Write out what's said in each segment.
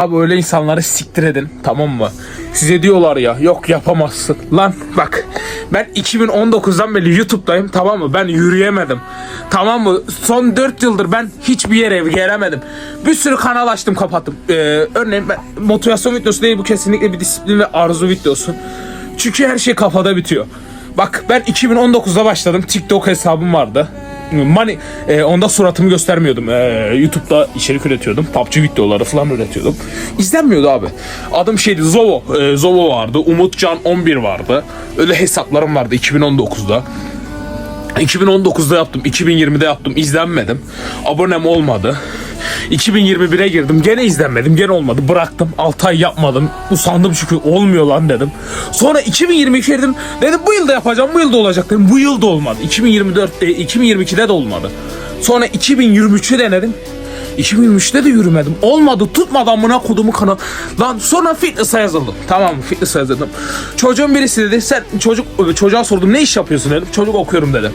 Abi öyle insanları siktir edin tamam mı? Size diyorlar ya yok yapamazsın. Lan bak ben 2019'dan beri YouTube'dayım tamam mı? Ben yürüyemedim. Tamam mı? Son 4 yıldır ben hiçbir yere gelemedim. Bir sürü kanal açtım kapattım. Ee, örneğin ben motivasyon videosu değil bu kesinlikle bir disiplin ve arzu videosu. Çünkü her şey kafada bitiyor. Bak ben 2019'da başladım. TikTok hesabım vardı. Money, e, onda suratımı göstermiyordum. E, YouTube'da içerik üretiyordum. PUBG videoları falan üretiyordum. İzlenmiyordu abi. Adım şeydi Zovo. E, Zovo vardı. Umutcan 11 vardı. Öyle hesaplarım vardı 2019'da. 2019'da yaptım, 2020'de yaptım, izlenmedim. Abonem olmadı. 2021'e girdim, gene izlenmedim, gene olmadı. Bıraktım, 6 ay yapmadım. Usandım çünkü olmuyor lan dedim. Sonra 2022'ye girdim, dedim bu yılda yapacağım, bu yılda olacak dedim. Bu yılda olmadı. 2024'te, 2022'de de olmadı. Sonra 2023'ü denedim. 2023'te de yürümedim. Olmadı tutmadı amına kodumu kanal. Lan sonra fitness'a yazıldım. Tamam mı? Fitness'a yazıldım. Çocuğun birisi dedi sen çocuk çocuğa sordum ne iş yapıyorsun dedim. Çocuk okuyorum dedim.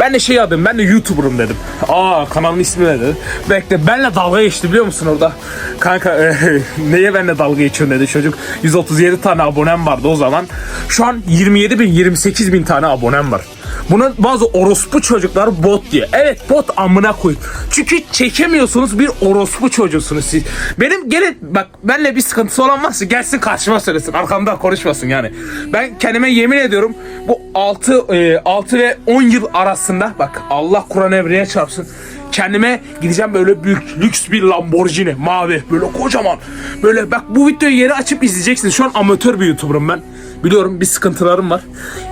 Ben de şey adım ben de YouTuber'ım dedim. Aa kanalın ismi ne dedi. Bekle benle dalga geçti biliyor musun orada? Kanka e, neye benle dalga geçiyorsun dedi çocuk. 137 tane abonem vardı o zaman. Şu an 27 bin 28 bin tane abonem var. Bunun bazı orospu çocuklar bot diye. Evet bot amına koy. Çünkü çekemiyorsunuz bir orospu çocuğusunuz siz. Benim gelin bak benle bir sıkıntısı olan varsa gelsin karşıma söylesin. Arkamda konuşmasın yani. Ben kendime yemin ediyorum bu 6 6 ve 10 yıl arasında bak Allah Kur'an evreye çarpsın. Kendime gideceğim böyle büyük lüks bir Lamborghini mavi böyle kocaman böyle bak bu videoyu yeri açıp izleyeceksiniz. Şu an amatör bir YouTuber'ım ben. Biliyorum bir sıkıntılarım var.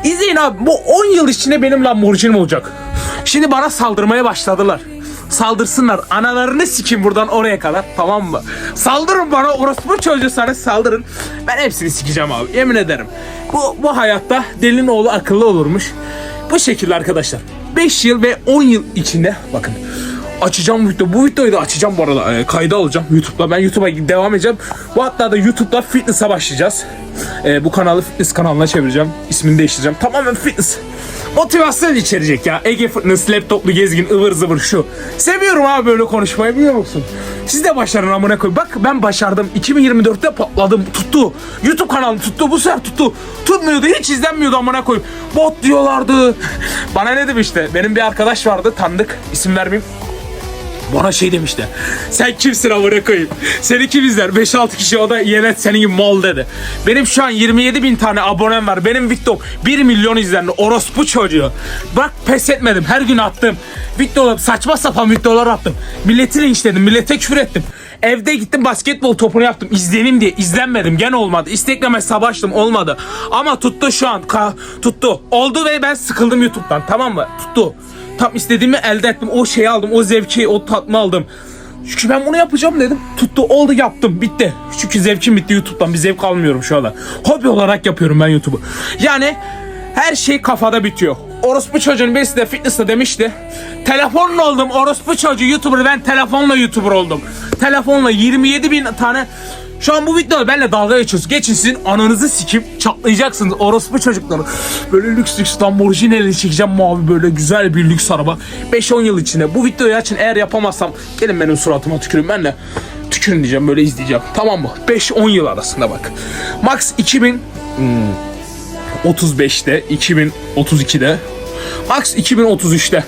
İzleyin abi bu 10 yıl içinde benim Lamborghini'm olacak. Şimdi bana saldırmaya başladılar. Saldırsınlar. Analarını sikin buradan oraya kadar. Tamam mı? Saldırın bana. Orospu çocuğusanız saldırın. Ben hepsini sikeceğim abi. Yemin ederim. Bu, bu hayatta delinin oğlu akıllı olurmuş. Bu şekilde arkadaşlar. 5 yıl ve 10 yıl içinde bakın açacağım bu video. Bu videoyu da açacağım bu arada. E, kayda alacağım YouTube'da. Ben YouTube'a devam edeceğim. Bu hatta da YouTube'da fitness'a başlayacağız. E, bu kanalı fitness kanalına çevireceğim. İsmini değiştireceğim. Tamamen fitness. Motivasyon içerecek ya. Ege Fitness, laptoplu gezgin, ıvır zıvır şu. Seviyorum abi böyle konuşmayı biliyor musun? Siz de başarın amına koy. Bak ben başardım. 2024'te patladım. Tuttu. YouTube kanalım tuttu. Bu sefer tuttu. Tutmuyordu. Hiç izlenmiyordu amına koy. Bot diyorlardı. Bana ne demişti? Benim bir arkadaş vardı tanıdık. İsim vermeyeyim. Bana şey demişti. Sen kimsin amına koyayım? Seni kim izler? 5-6 kişi o da yenet senin gibi mal dedi. Benim şu an 27 bin tane abonem var. Benim videom 1 milyon izlendi. Orospu çocuğu. Bak pes etmedim. Her gün attım. Videolar saçma sapan videolar attım. Milleti linçledim. Millete küfür ettim. Evde gittim basketbol topunu yaptım. İzlenim diye. izlenmedim. Gene olmadı. Instagram hesabı açtım. Olmadı. Ama tuttu şu an. Ka- tuttu. Oldu ve ben sıkıldım YouTube'dan. Tamam mı? Tuttu. Tam istediğimi elde ettim. O şeyi aldım. O zevki, o tatma aldım. Çünkü ben bunu yapacağım dedim. Tuttu oldu yaptım bitti. Çünkü zevkim bitti YouTube'dan bir zevk almıyorum şu anda. Hobi olarak yapıyorum ben YouTube'u. Yani her şey kafada bitiyor. Orospu çocuğun birisi de fitness'ta demişti. Telefonla oldum orospu çocuğu YouTuber ben telefonla YouTuber oldum. Telefonla 27 bin tane şu an bu videoda benimle dalga geçiyorsunuz. Geçin sizin ananızı sikip çatlayacaksınız orospu çocukları. Böyle lüks lüks Lamborghini'leri çekeceğim mavi böyle güzel bir lüks araba. 5-10 yıl içinde. Bu videoyu açın eğer yapamazsam gelin benim suratıma tükürün ben de tükürün diyeceğim böyle izleyeceğim. Tamam mı? 5-10 yıl arasında bak. Max 2000 35'te, 2032'de, max 2033'te.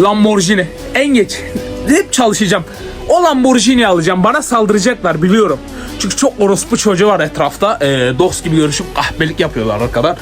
Lamborghini. En geç. Hep çalışacağım. O Lamborghini alacağım. Bana saldıracaklar biliyorum. Çünkü çok orospu çocuğu var etrafta. Ee, dost gibi görüşüp kahpelik yapıyorlar arkadan.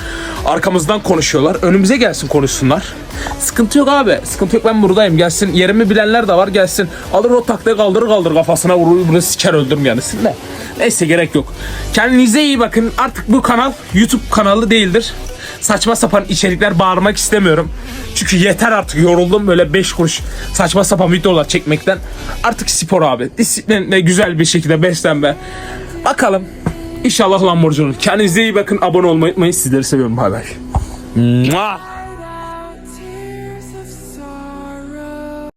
Arkamızdan konuşuyorlar. Önümüze gelsin konuşsunlar. Sıkıntı yok abi. Sıkıntı yok ben buradayım. Gelsin yerimi bilenler de var gelsin. Alır o taklaya kaldırır kaldır kafasına vurur. Burada siker öldürüm yani. Ne? Neyse gerek yok. Kendinize iyi bakın. Artık bu kanal YouTube kanalı değildir. Saçma sapan içerikler bağırmak istemiyorum. Çünkü yeter artık yoruldum böyle 5 kuruş saçma sapan videolar çekmekten. Artık spor abi. Disiplinle güzel bir şekilde beslenme. Bakalım. İnşallah Lamborghini olur. Kendinize iyi bakın. Abone olmayı unutmayın. Sizleri seviyorum. Bay bay.